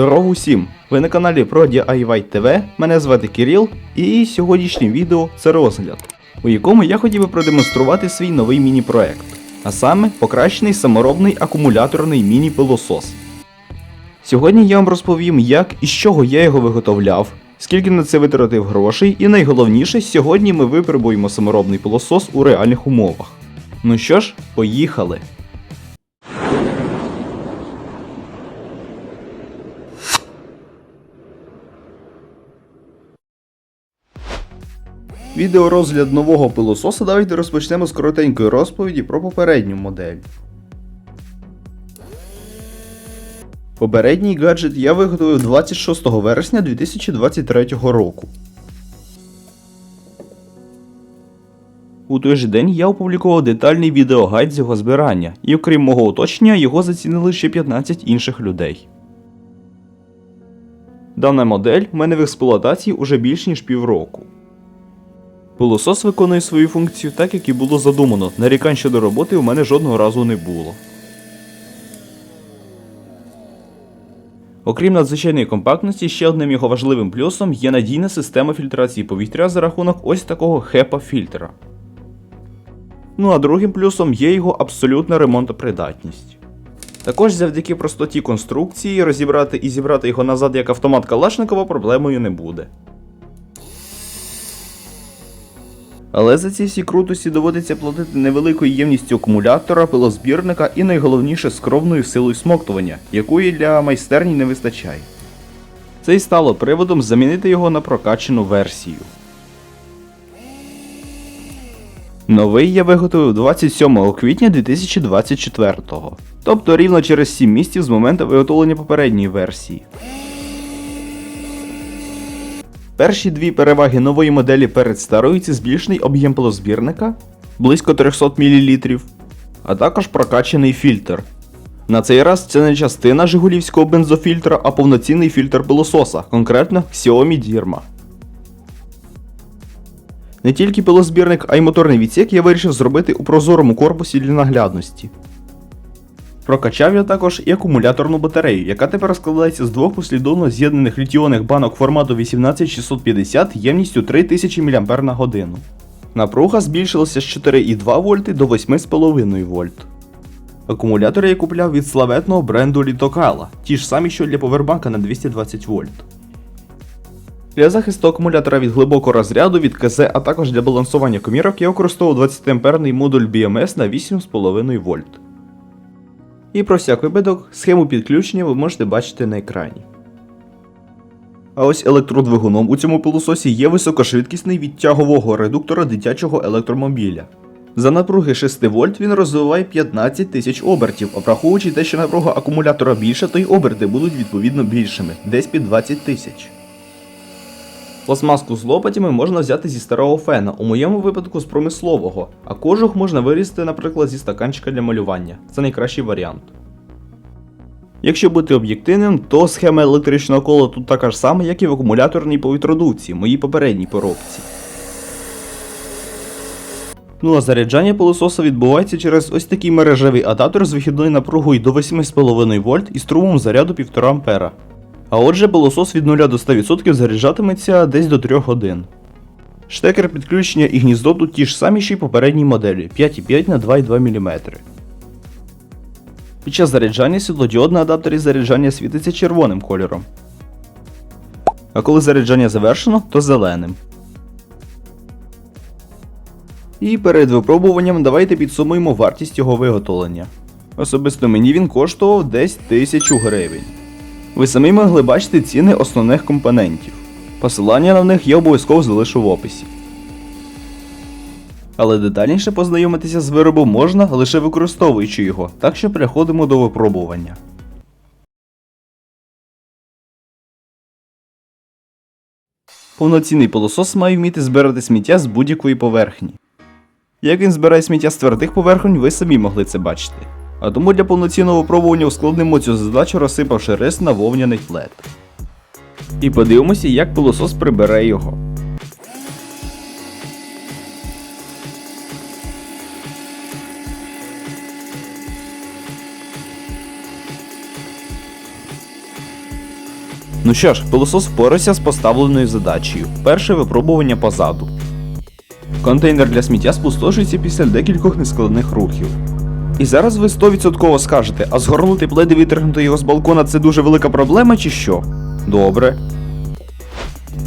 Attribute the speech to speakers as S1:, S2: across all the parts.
S1: Здорово усім! Ви на каналі про DIY TV, мене звати Кирил, і сьогоднішнє відео це розгляд, у якому я хотів би продемонструвати свій новий міні-проект, а саме покращений саморобний акумуляторний міні-пилосос. Сьогодні я вам розповім, як і з чого я його виготовляв, скільки на це витратив грошей, і найголовніше, сьогодні ми випробуємо саморобний пилосос у реальних умовах. Ну що ж, поїхали! Відеорозгляд нового пилососа давайте розпочнемо з коротенької розповіді про попередню модель. Попередній гаджет я виготовив 26 вересня 2023 року. У той же день я опублікував детальний відеогайд з його збирання, і окрім мого уточнення, його зацінили ще 15 інших людей. Дана модель в мене в експлуатації уже більш ніж півроку. Пилосос виконує свою функцію так, як і було задумано. Нарікань щодо роботи у мене жодного разу не було. Окрім надзвичайної компактності, ще одним його важливим плюсом є надійна система фільтрації повітря за рахунок ось такого HEPA-фільтра. Ну а другим плюсом є його абсолютна ремонтопридатність. Також завдяки простоті конструкції розібрати і зібрати його назад як автомат Калашникова проблемою не буде. Але за ці всі крутості доводиться платити невеликою ємністю акумулятора, пилозбірника і найголовніше скромною силою смоктування, якої для майстерні не вистачає. Це й стало приводом замінити його на прокачану версію. Новий я виготовив 27 квітня 2024, тобто рівно через 7 місяців з моменту виготовлення попередньої версії. Перші дві переваги нової моделі перед старою це збільшений об'єм пилозбірника близько 300 мл, а також прокачаний фільтр. На цей раз це не частина жигулівського бензофільтра, а повноцінний фільтр пилососа, конкретно Xiaomi Dirma. Не тільки пилозбірник, а й моторний відсік я вирішив зробити у прозорому корпусі для наглядності. Прокачав я також і акумуляторну батарею, яка тепер складається з двох послідовно з'єднаних літіонних банок формату 18650 ємністю 3000 мАч. Напруга збільшилася з 4,2 вольти до 8,5 вольт. Акумулятори я купляв від славетного бренду Літокала, ті ж самі, що для повербанка на 220 вольт. Для захисту акумулятора від глибокого розряду від КЗ, а також для балансування комірок я використовував 20 амперний модуль BMS на 8,5 вольт. І про всяк випадок схему підключення ви можете бачити на екрані. А ось електродвигуном у цьому пилососі є високошвидкісний відтягового редуктора дитячого електромобіля. За напруги 6 вольт він розвиває 15 тисяч обертів, а враховуючи те, що напруга акумулятора більша, то й оберти будуть відповідно більшими, десь під 20 тисяч. Пластмаску з лопатями можна взяти зі старого фена, у моєму випадку з промислового, а кожух можна вирізати, наприклад, зі стаканчика для малювання. Це найкращий варіант. Якщо бути об'єктивним, то схема електричного кола тут така ж сама, як і в акумуляторній повітродувці, моїй попередній поробці. Ну а заряджання пилососа відбувається через ось такий мережевий адаптер з вихідною напругою до 8,5 вольт і струмом заряду 1,5 А. А отже, пилосос від 0 до 100% заряджатиметься десь до 3 годин. Штекер підключення і гніздо тут ті ж самі, що й попередній моделі 5,5 на 2,2 мм. Під час заряджання світлодіод на адаптері заряджання світиться червоним кольором. А коли заряджання завершено, то зеленим. І перед випробуванням давайте підсумуємо вартість його виготовлення. Особисто мені він коштував десь 1000 гривень. Ви самі могли бачити ціни основних компонентів. Посилання на них я обов'язково залишу в описі. Але детальніше познайомитися з виробом можна лише використовуючи його, так що переходимо до випробування. Повноцінний пилосос має вміти збирати сміття з будь-якої поверхні. Як він збирає сміття з твердих поверхонь, ви самі могли це бачити. А тому для повноцінного випробування ускладнимо цю задачу, розсипавши рис на вовняний флет. І подивимося, як пилосос прибере його. Ну що ж, пилосос впорався з поставленою задачею. Перше випробування позаду. Контейнер для сміття спустошується після декількох нескладних рухів. І зараз ви 100% скажете, а згорнути плед і його з балкона це дуже велика проблема чи що? Добре.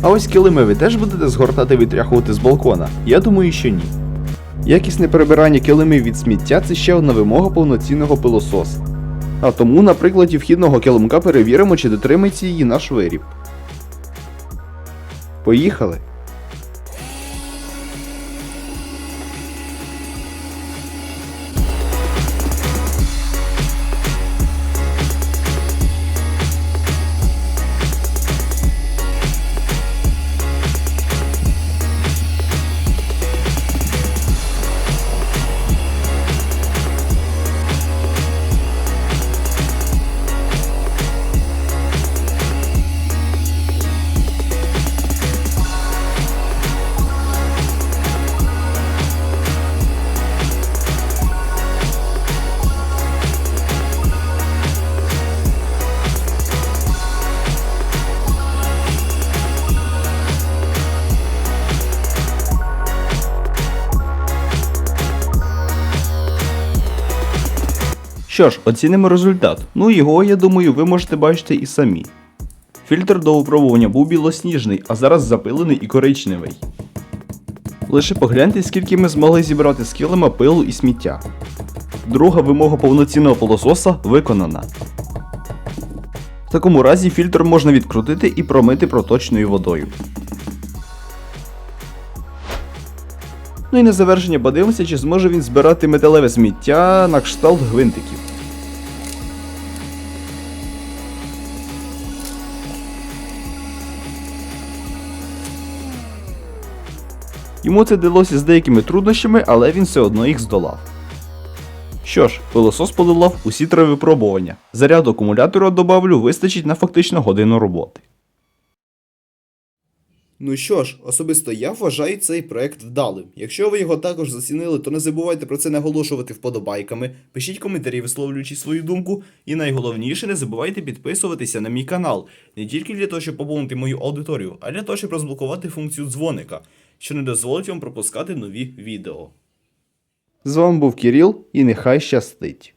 S1: А ось килими ви теж будете згортати витряхувати з балкона? Я думаю, що ні. Якісне прибирання килимів від сміття це ще одна вимога повноцінного пилососа. А тому на прикладі вхідного килимка перевіримо, чи дотримається її наш виріб. Поїхали! Що ж, оцінимо результат. Ну його, я думаю, ви можете бачити і самі. Фільтр до випробування був білосніжний, а зараз запилений і коричневий. Лише погляньте, скільки ми змогли зібрати з пилу і сміття. Друга вимога повноцінного пилососа виконана. В такому разі фільтр можна відкрутити і промити проточною водою. Ну і на завершення подивимося, чи зможе він збирати металеве сміття на кшталт гвинтиків. Йому це далося з деякими труднощами, але він все одно їх здолав. Що ж, пилосос подолав усі три випробування. Заряд акумулятора добавлю вистачить на фактично годину роботи. Ну що ж, особисто я вважаю цей проект вдалим. Якщо ви його також зацінили, то не забувайте про це наголошувати вподобайками, пишіть коментарі, висловлюючи свою думку, і найголовніше, не забувайте підписуватися на мій канал, не тільки для того, щоб поповнити мою аудиторію, а для того, щоб розблокувати функцію дзвоника, що не дозволить вам пропускати нові відео. З вами був Кіріл, і нехай щастить.